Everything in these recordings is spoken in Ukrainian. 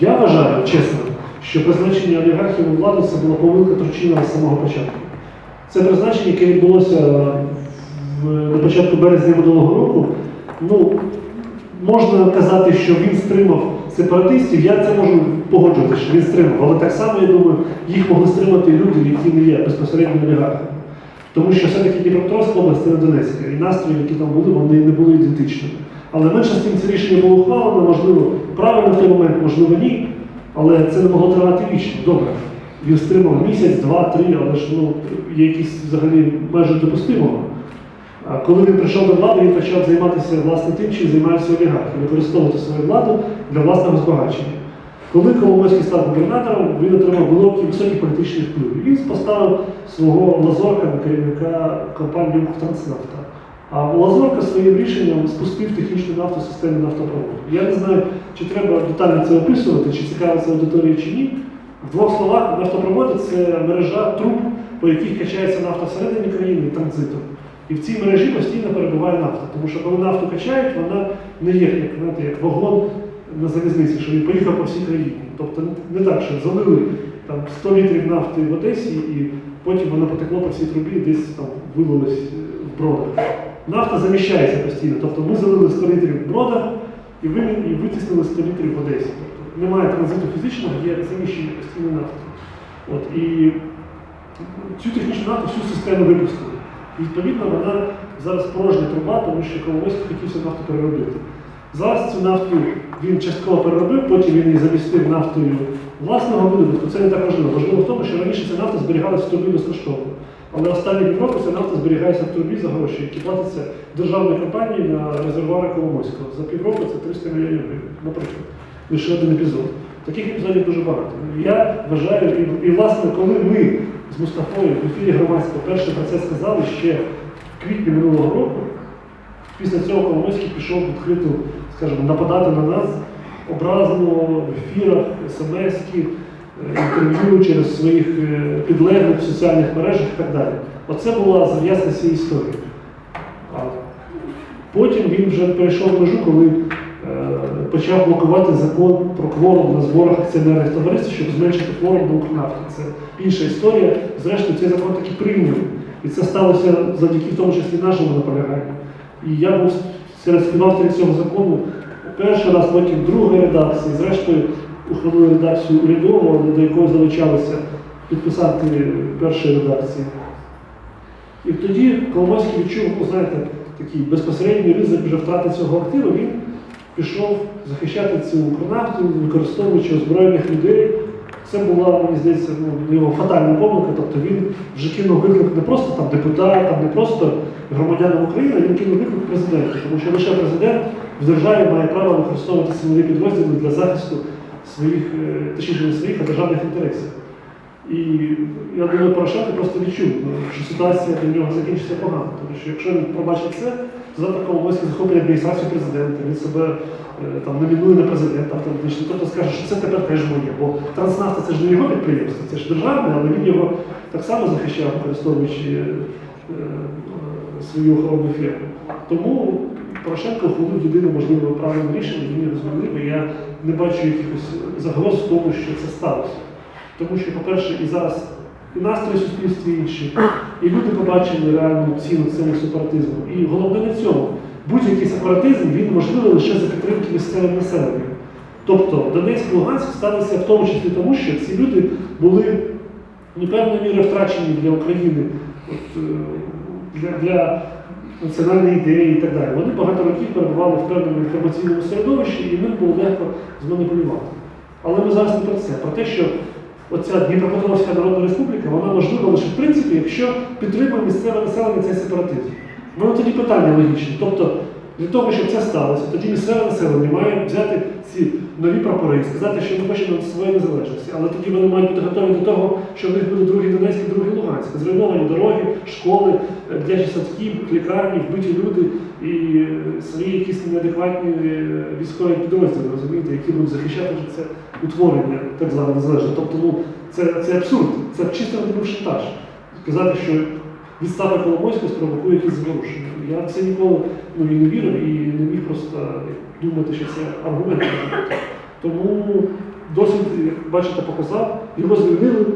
Я вважаю, чесно, що призначення олігархів у владу це була помилка Турчинова з самого початку. Це призначення, яке відбулося на початку березня минулого року. Ну, можна казати, що він стримав сепаратистів, я це можу погоджувати, що він стримав. Але так само, я думаю, їх могли стримати люди, які не є безпосередньо олігархами. Тому що все-таки Дніпропетровська область це не Донецька, і настрої, які там були, вони не були ідентичними. Але менше з тим це рішення було ухвалено, можливо, правильно в той момент, можливо, ні. Але це не могло тривати вічно. Добре. Він стримав місяць, два, три, але ж ну, є якісь взагалі межі допустимого. А коли він прийшов до влади, він почав займатися власне тим, чим займаються олігархи, використовувати свою владу для власного збагачення. Коли Коломойський став губернатором, він отримав великий високий політичний вплив. І Він поставив свого Лазорка на керівника компанії «Укртранснафта». А Лазорка своїм рішенням спустив технічну нафту в системі нафтопроводу. Я не знаю, чи треба детально це описувати, чи цікавиться аудиторія чи ні. В двох словах, нафтопроводи це мережа труб, по яких качається нафта всередині країни транзитом. І в цій мережі постійно перебуває нафта. Тому що коли нафту качають, вона не є як, знаєте, як вагон на залізниці, що він поїхав по всій країні. Тобто не так, що залили там 100 літрів нафти в Одесі, і потім воно потекло по всій трубі, і десь там вилилось в бродах. Нафта заміщається постійно. Тобто ми залили 100 літрів в бродах і витіснили 100 літрів в Одесі. Тобто немає транзиту фізичного, є заміщення постійно нафти. От, і цю технічну нафту всю систему випустили. І відповідно вона зараз порожня труба, тому що Коломойський хотів нафту переробити. Зараз цю нафту він частково переробив, потім він її замістив нафтою власного видобутку. Це не так важливо. Важливо в тому, що раніше ця нафта зберігалася в трубі безкоштовно. Але останні півроку ця нафта зберігається в трубі за гроші, які платяться державній компанії на резервуари Коломойського. За півроку це 300 мільйонів гривень, наприклад. Лише один епізод. Таких епізодів дуже багато. Я вважаю, і, і власне, коли ми з Мустафою в ефірі громадського перше про це сказали ще в квітні минулого року, після цього Коломойський пішов відкрито, скажімо, нападати на нас образно в ефірах, смс-ки, інтерв'ю через своїх е, підлеглих в соціальних мережах і так далі. Оце була зав'язка цієї історії. Потім він вже перейшов межу, коли е, почав блокувати закон про кворум на зборах акціонерних товариств, щоб зменшити кворум до Укрнафти. Це інша історія. Зрештою, цей закон таки прийняв. І це сталося завдяки в тому числі нашому наполяганню. І я був серед співавторів цього закону перший раз, потім другої редакції, зрештою ухвалили редакцію урядову, до якої залучалися підписати першої редакції. І тоді Коломойський відчув, ну, знаєте, такий безпосередній ризик вже втрати цього активу, він пішов захищати цю укрнафту, використовуючи озброєних людей. Це була, мені здається, ну, його фатальна помилка. Тобто він вже кинув виклик не просто там депутатам, не просто громадянам України, він кинув виклик президенту, тому що лише президент в державі має право використовувати силові підрозділи для захисту своїх, е, точніше не своїх, а державних інтересів. І я думаю, Порошенко просто відчув, ну, що ситуація для нього закінчиться погано. Тому що якщо він пробачить це, то завтра Коломойський захоплює адміністрацію президента, він себе е, там номінує на президента автоматично, тобто скаже, що це тепер теж моє. Бо транснафта це ж не його підприємство, це ж державне, але він його так само захищав, використовуючи е, свою охоронну фірму. Тому Порошенко ухвалив єдине можливе правильне рішення, він його змінив, не бачу якихось загроз в тому, що це сталося. Тому що, по-перше, і зараз і настрої суспільстві інші, і люди побачили реальну ціну цьому сепаратизму. І головне не в цьому. Будь-який сепаратизм він можливий лише за підтримки місцевого населення. Тобто Донецьк і Луганськ сталися в тому числі тому, що ці люди були ну, певною мірою втрачені для України, от, е, для, для національної ідеї і так далі. Вони багато років перебували в певному інформаційному середовищі, і ним було легко зманіпулювати. Але ми зараз не про це, про те, що оця Дніпропетровська Народна Республіка, вона можлива лише в принципі, якщо підтримує місцеве населення цей сепаратизм. У тоді питання логічне. Тобто, для того, щоб це сталося, тоді місцеве населення має взяти ці нові прапори і сказати, що ми хочемо своєї незалежності. Але тоді вони мають бути готові до того, що в них буде другий Донецьк і другий Луганськ. Зруйновані дороги, школи, дитячі садки, лікарні, вбиті люди і е, свої якісь неадекватні е, військові підрозділи, розумієте, які будуть захищати це утворення так зване незалежне. Тобто, ну це, це абсурд, це чисто шантаж. Сказати, що відставка Коломойського спровокує якісь зворушення. Я це ніколи ну, і не вірив і не міг просто думати, що це аргумент. Тому досвід, як бачите, показав, його звільнили,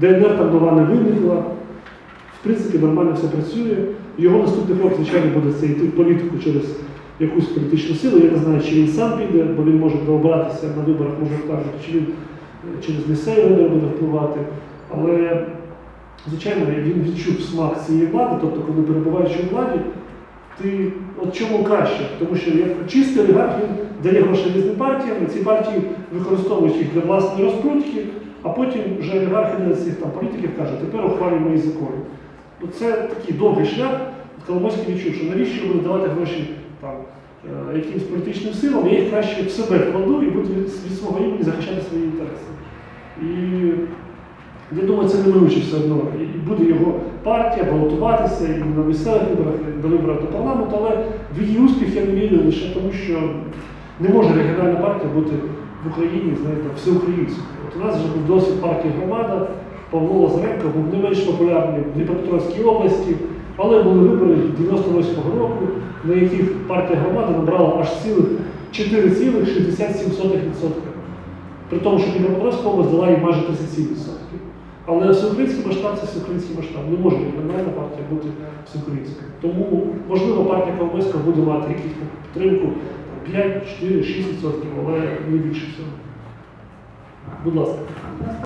ДНР там нова не виникла. В принципі, нормально все працює. Його наступний крок, звичайно, буде це йти в політику через якусь політичну силу. Я не знаю, чи він сам піде, бо він може дообратися на виборах, може кажуть, чи він е, через місцеві вибори буде впливати. Але, звичайно, він відчув смак цієї влади, тобто, коли перебуваючи у владі, ти от чому краще? Тому що як чистий олігарх він дає гроші різним партіям, ці партії використовують їх для власної розкрутки, а потім вже олігархи на цих там політиків кажуть, тепер ухвалюй мої закони. Ну, це такий довгий шлях. Коломойський відчув, що навіщо буде давати гроші там, е, якимсь політичним силам, я їх краще в себе вкладу і буду від свого імені захищати свої інтереси. І думаю, це неминуче все одно. І буде його партія балотуватися і на місцевих виборах, і до виборів до парламенту, але в її успіх я не вірю лише тому, що не може регіональна партія бути в Україні, знаєте, всеукраїнською. От у нас вже був досвід партії громада, Павло Лазаренко був не менш популярний в Дніпропетровській області, але були вибори 98-го року, на яких партія громада набрала аж цілих 4,67%. При тому, що Дніпропетровська область дала їй майже 37%. Але всеукраїнський масштаб це всеукраїнський масштаб. Не може регіональна партія бути всеукраїнською. Тому, можливо, партія Коломойська буде мати якусь підтримку 5, 4, 6%, але не більше всього. Будь ласка.